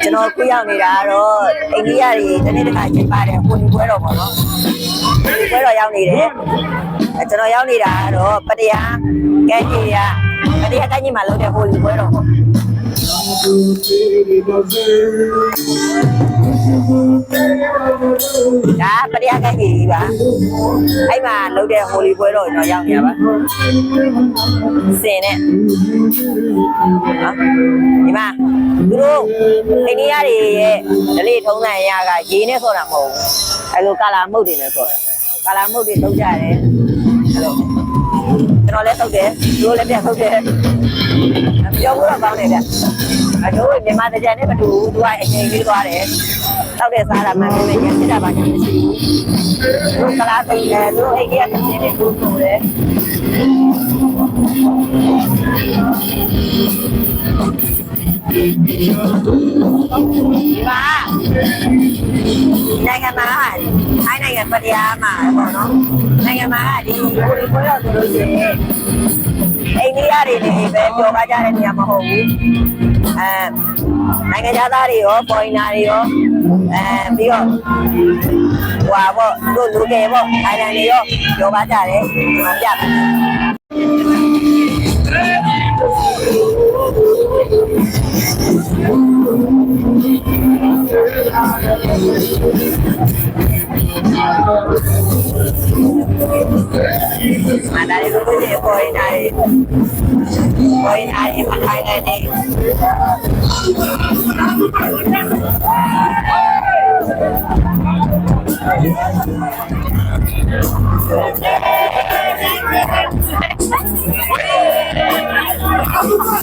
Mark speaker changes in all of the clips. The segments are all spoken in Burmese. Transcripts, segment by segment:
Speaker 1: ကျွန်တော်ခုရောက်နေတာကတော့အိန္ဒိယတွေတနေ့တစ်ခါချိန်ပါတယ်ဟိုဒီပွဲတော်ပေါ့နော်ဒီပွဲတော်ရောက်နေတယ်အဲကျွန်တော်ရောက်နေတာကတော့ပတရားကဲကြီးရပတရားကကြီးမှာလုပ်တဲ့ဟိုဒီပွဲတော်ပေါ့ ဒါပတရားကကြီးပါအဲ့မှာလုပ်တဲ့ဟိုဒီပွဲတော်ကျွန်တော်ရောက်နေရပါစင်နဲ့နော်ဒီမှာသူတို့အိန္ဒိယတွေရဲ့ဒလေးထုံးစံအရာကရေနဲ့ဆိုတာမဟုတ်ဘူးအဲလိုကာလာမုတ်တွေနဲ့ဆိုတာကာလာမုတ်တွေထုတ်ကြတယ်အဲလိုကျွန်တော်လည်းထုတ်တယ်သူတို့လည်းပြန်ထုတ်တယ်ပြောဖို့တော့ကောင်းတယ်ဗျ အတို့မြန်မာတကြံနဲ့မတူဘူးသူကအချိန်ကြီးသွားတယ်တောက်တဲ့စားတာမှလည်းရဖြစ်တာပါချင်မရှိဘူးသူတို့ကလာသိတယ်သူတို့အိန္ဒိယကင်းတွေကူဆိုတယ်ဒီမှာနိုင်ငံမှာအိုင်းနိုင်ငံပတရားမှာပေါ့နော်နိုင်ငံမှာဒီကိုရီကိုရောက်ဆိုလို့ရှိရင်အိန္ဒိယတွေနေပဲပြောပါကြတဲ့နေရာမဟုတ်ဘူး အဲနိုင်ငံသားတွေရောပေါ်နာတွေရောအဲပြီးတော့ဟွာပေါ့တို့လူငယ်ပေါ့အိုင်လန်တွေရောပြောပါကြတယ်ဟောပြပါ mà đây có gì coi này coi này em mà coi này đi Thank.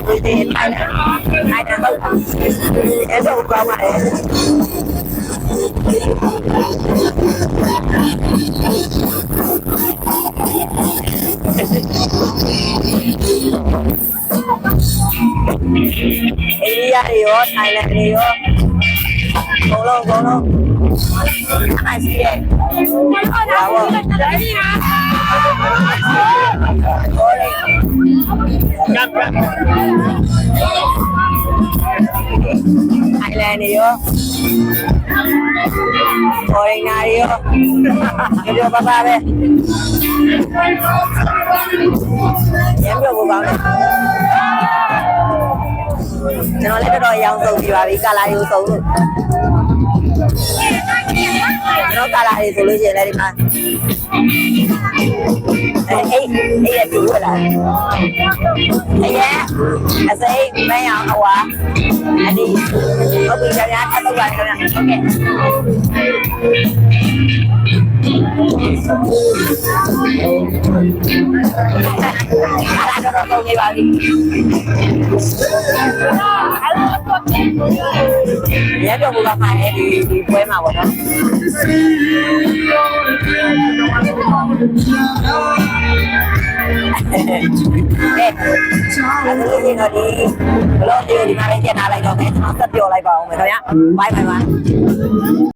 Speaker 1: difficulty in manner. I don't know. Eso un drama es. Iya Rio, Thailand Rio. Tolong, tolong. Makasih ya. Wow. Tolong. တွေရောထိုင်လန်တွေရောအကုန်လုံးအကုန်လုံးအားရှိရဲ့ဘာဝဟိုလေအိုင်လန်တွေရောပေါ်ရင်နာတွေရောဒီလိုပါပါပဲရမ်းပြောဖို့ကောင်းတယ်ကျွန်တော်လည်းတော်တော်ရောင်းစုံပြပါပြီကာလာရိုးစုံလို့ကျွန်တော်ကာလာတွေဆိုလို့ရှိရင်လည်းဒီမှာ အဲ့အဲ့အဲ့တူလာအဲ့ရအစိမ့်မရအောင်ဟွာအဒီဟုတ်ပြီခင်ဗျာထပ်လုပ်ပါခင်ဗျာဟုတ်ကဲ့ တော့တော့နေပါပြီရတော့ဘူကမှာအဲဒီဒီပွဲမှာပေါ့နော်ကဲအဲ့ဒါလို့ဒီတော့ဒီဘလော့ဒီဒီမှာလည်းကျန်လာလိုက်တော့မယ်ကျွန်တော်ဆက်ပြောလိုက်ပါဦးမယ်ခင်ဗျာဘိုင်ဘိုင်ပါ